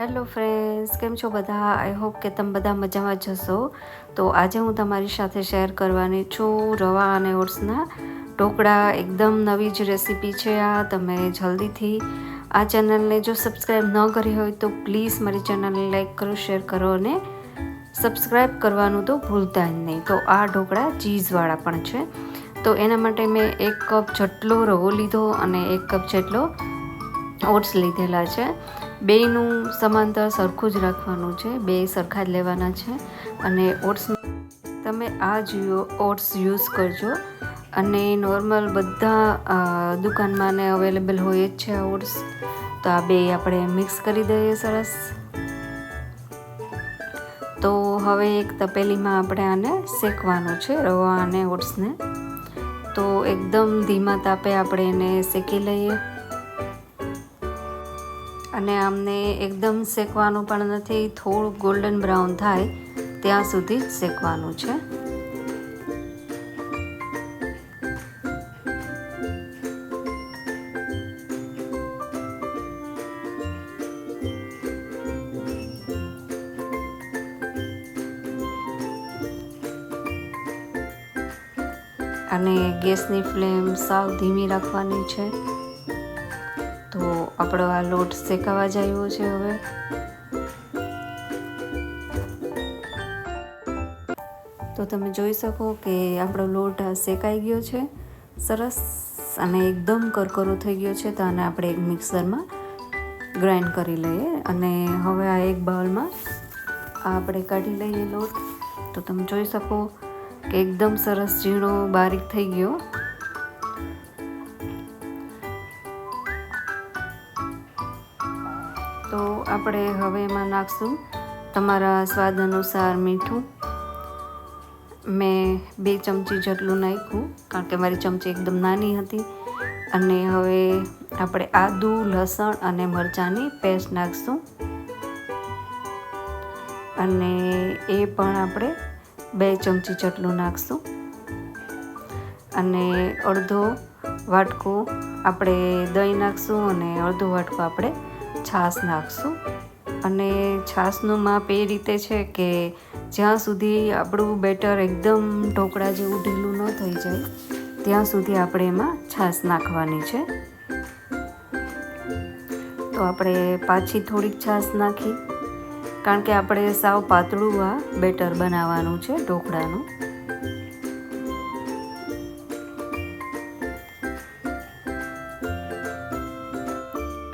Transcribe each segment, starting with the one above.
Hello friends, કેમ છો બધા? આઈ હોપ કે તમે બધા મજામાં જશો તો આજે હું તમારી સાથે શેર કરવાની છું રવા અને ઓટ્સના ઢોકળા. એકદમ નવી જ રેસીપી છે આ. તમે જલ્દીથી આ ચેનલને જો સબસ્ક્રાઈબ ન કરી હોય તો પ્લીઝ મારી ચેનલને લાઈક કરો, શેર કરો અને સબસ્ક્રાઈબ કરવાનું તો ભૂલતા જ નહીં. તો આ ઢોકળા ચીઝવાળા પણ છે. તો એના માટે મેં એક કપ જેટલો રવો લીધો અને એક કપ જેટલો ઓટ્સ લીધેલા છે. બેયનું સમાંતર સરખું જ રાખવાનું છે. બે સરખા જ લેવાના છે. અને ઓટ્સ તમે આ જ ઓટ્સ યુઝ કરજો. અને નોર્મલ બધા દુકાનમાં ને અવેલેબલ હોય જ છે ઓટ્સ. તો આ બે આપણે મિક્સ કરી દઈએ સરસ. તો હવે એક તપેલીમાં આપણે આને શેકવાનું છે, રવા અને ઓટ્સને. તો એકદમ ધીમા તાપે આપણે એને શેકી લઈએ. અને આમને એકદમ શેકવાનું પણ નથી, થોડું ગોલ્ડન બ્રાઉન થાય ત્યાં સુધી જ શેકવાનું છે. અને ગેસની ફ્લેમ સાવ ધીમી રાખવાની છે. તો આપણો આ લોટ શેકાવા જ આવ્યો છે હવે. તો તમે જોઈ શકો કે આપણો લોટ શેકાઈ ગયો છે. સરસ અને એકદમ કરકરો થઈ ગયો છે તો આને આપણે એક મિક્સરમાં ગ્રાઇન્ડ કરી લઈએ. અને હવે આ એક બાઉલમાં આપણે કાઢી લઈએ લોટ. તો તમે જોઈ શકો કે એકદમ સરસ ઝીણો બારીક થઈ ગયો. આપણે હવે એમાં નાખશું. તમારા સ્વાદ અનુસાર મીઠું. મેં બે ચમચી જેટલું નાખ્યું, કારણ કે મારી ચમચી એકદમ નાની હતી. અને હવે આપણે આદુ, લસણ અને મરચાંની પેસ્ટ નાખશું. અને એ પણ આપણે બે ચમચી જેટલું નાખશું. અને અડધો વાટકો આપણે દહીં નાખશું અને અડધો વાટકો આપણે છાશ નાખશું અને છાશનું માપ એ રીતે છે કે જ્યાં સુધી આપણું બેટર એકદમ ઢોકળા જેવું ઢીલું ન થઈ જાય, ત્યાં સુધી આપણે એમાં છાશ નાખવાની છે. તો આપણે પાછી થોડીક છાશ નાખી, કારણ કે આપણે સાવ પાતળું આ બેટર બનાવવાનું છે ઢોકળાનું.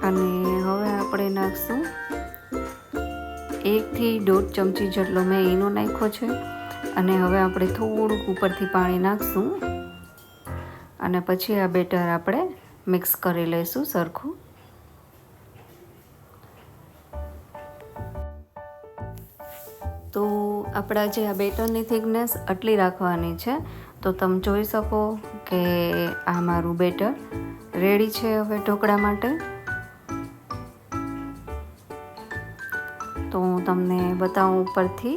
અને હવે આપણે નાખશું. એકથી દોઢ ચમચી જેટલો મેં ઈનો નાખ્યો છે. અને હવે આપણે થોડુંક ઉપરથી પાણી નાખશું. અને પછી આ બેટર આપણે મિક્સ કરી લઈશું સરખું. તો આપણા જે આ બેટરની થિકનેસ આટલી રાખવાની છે, તો તમે જોઈ શકો કે આ મારું બેટર રેડી છે હવે ઢોકળા માટે. હું તમને બતાવું ઉપરથી.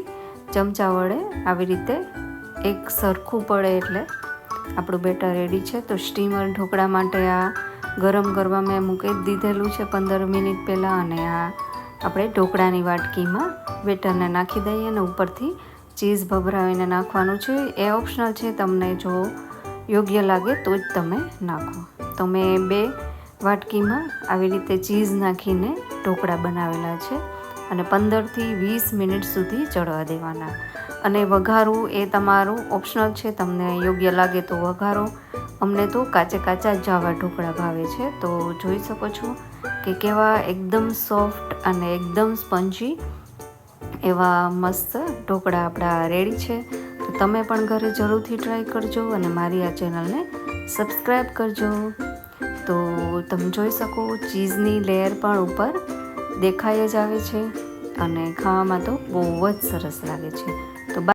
ચમચા વડે આવી રીતે એક સરખું પડે એટલે આપણું બેટર રેડી છે. તો સ્ટીમર ઢોકળા માટે આ ગરમ કરવા મેં મૂકી દીધેલું છે પંદર મિનિટ પહેલાં અને આ આપણે ઢોકળાની વાટકીમાં બેટરને નાખી દઈએ અને ઉપરથી ચીઝ ભભરાવીને નાખવાનું છે. એ ઓપ્શનલ છે, તમને જો યોગ્ય લાગે તો જ તમે નાખો. તો મેં બે વાટકીમાં આવી રીતે ચીઝ નાખીને ઢોકળા બનાવેલા છે. અને પંદરથી વીસ મિનિટ સુધી ચડવા દેવાના. અને વઘારવું એ તમારું ઓપ્શનલ છે, તમને યોગ્ય લાગે તો વઘારો. અમને તો કાચે કાચા જ આવા ઢોકળા ભાવે છે, તો જોઈ શકો છો કે કેવા એકદમ સોફ્ટ અને એકદમ સ્પંજી એવા મસ્ત ઢોકળા આપણા રેડી છે. તો તમે પણ ઘરે જરૂરથી ટ્રાય કરજો અને મારી આ ચેનલને સબસ્ક્રાઈબ કરજો. તો તમે જોઈ શકો ચીઝની લેયર પણ ઉપર દેખાઈ જ આવે છે અને ખાવામાં તો બહુ જ સરસ લાગે છે.